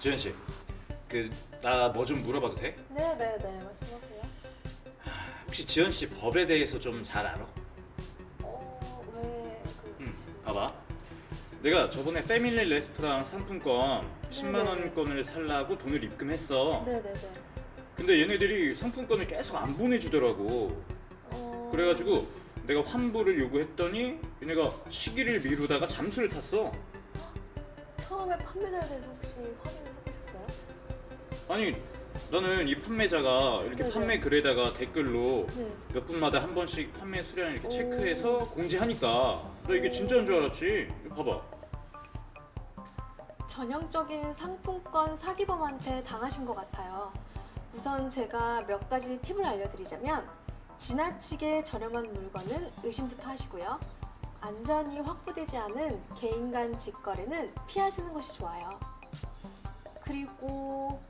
지현 씨, 그 나 뭐 좀 물어봐도 돼? 네네네 말씀하세요. 혹시 지현 씨 법에 대해서 좀 잘 알아? 어, 왜 그? 응. 봐봐. 내가 저번에 패밀리 레스토랑 상품권 10만 원권을 살라고 돈을 입금했어. 네네네. 근데 얘네들이 상품권을 계속 안 보내주더라고. 어... 그래가지고 내가 환불을 요구했더니 얘네가 시기를 미루다가 잠수를 탔어. 처음에 판매자에 대해서 혹시 확인을 해보셨어요? 아니 나는 이 판매자가 이렇게 네네. 판매 글에다가 댓글로 네. 몇 분마다 한 번씩 판매 수량을 이렇게 오. 체크해서 공지하니까 나 이게 진짜인 줄 알았지. 이거 봐봐. 전형적인 상품권 사기범한테 당하신 것 같아요. 우선 제가 몇 가지 팁을 알려드리자면 지나치게 저렴한 물건은 의심부터 하시고요. 안전이 확보되지 않은 개인 간 직거래는 피하시는 것이 좋아요. 그리고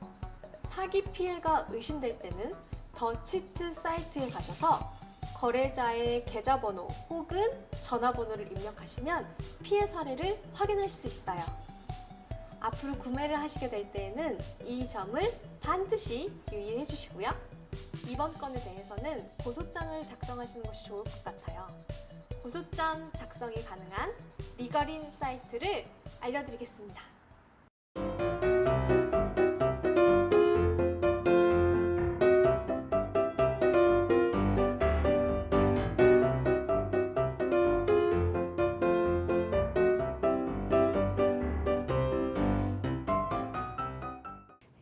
사기 피해가 의심될 때는 더치트 사이트에 가셔서 거래자의 계좌번호 혹은 전화번호를 입력하시면 피해 사례를 확인할 수 있어요. 앞으로 구매를 하시게 될 때에는 이 점을 반드시 유의해 주시고요. 이번 건에 대해서는 고소장을 작성하시는 것이 좋을 것 같아요. 고소장 작성이 가능한 리거린 사이트를 알려드리겠습니다.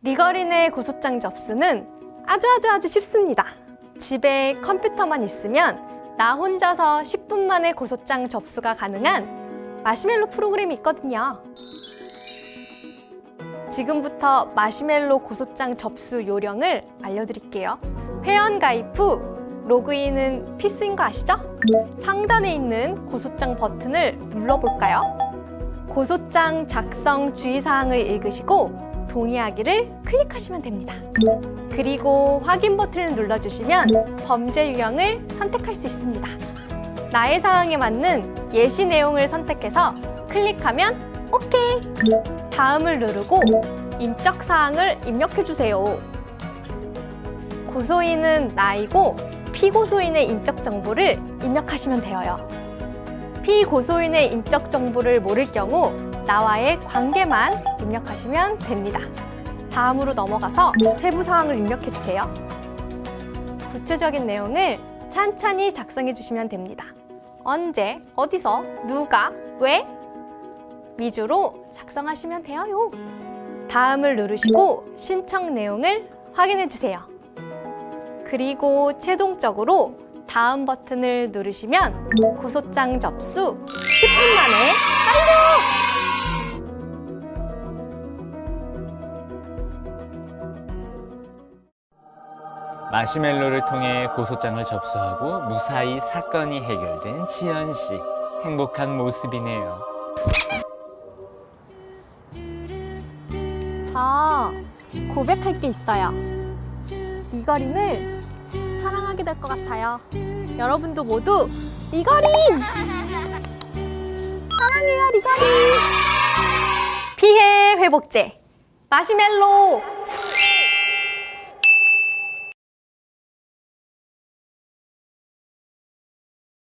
리거린의 고소장 접수는 아주 아주 아주 쉽습니다. 집에 컴퓨터만 있으면 나 혼자서 10분 만에 고소장 접수가 가능한 마시멜로 프로그램이 있거든요. 지금부터 마시멜로 고소장 접수 요령을 알려드릴게요. 회원 가입 후 로그인은 필수인 거 아시죠? 상단에 있는 고소장 버튼을 눌러볼까요? 고소장 작성 주의사항을 읽으시고 동의하기를 클릭하시면 됩니다. 그리고 확인 버튼을 눌러주시면 범죄 유형을 선택할 수 있습니다. 나의 사항에 맞는 예시 내용을 선택해서 클릭하면 오케이! 다음을 누르고 인적 사항을 입력해 주세요. 고소인은 나이고 피고소인의 인적 정보를 입력하시면 되어요. 피고소인의 인적 정보를 모를 경우 나와의 관계만 입력하시면 됩니다. 다음으로 넘어가서 세부 사항을 입력해 주세요. 구체적인 내용을 찬찬히 작성해 주시면 됩니다. 언제, 어디서, 누가, 왜 위주로 작성하시면 돼요. 다음을 누르시고 신청 내용을 확인해 주세요. 그리고 최종적으로 다음 버튼을 누르시면 고소장 접수 10분 만에 마시멜로를 통해 고소장을 접수하고 무사히 사건이 해결된 지연 씨. 행복한 모습이네요. 저 고백할 게 있어요. 리거린을 사랑하게 될 것 같아요. 여러분도 모두 리거린! 사랑해요, 리거린! 피해 회복제 마시멜로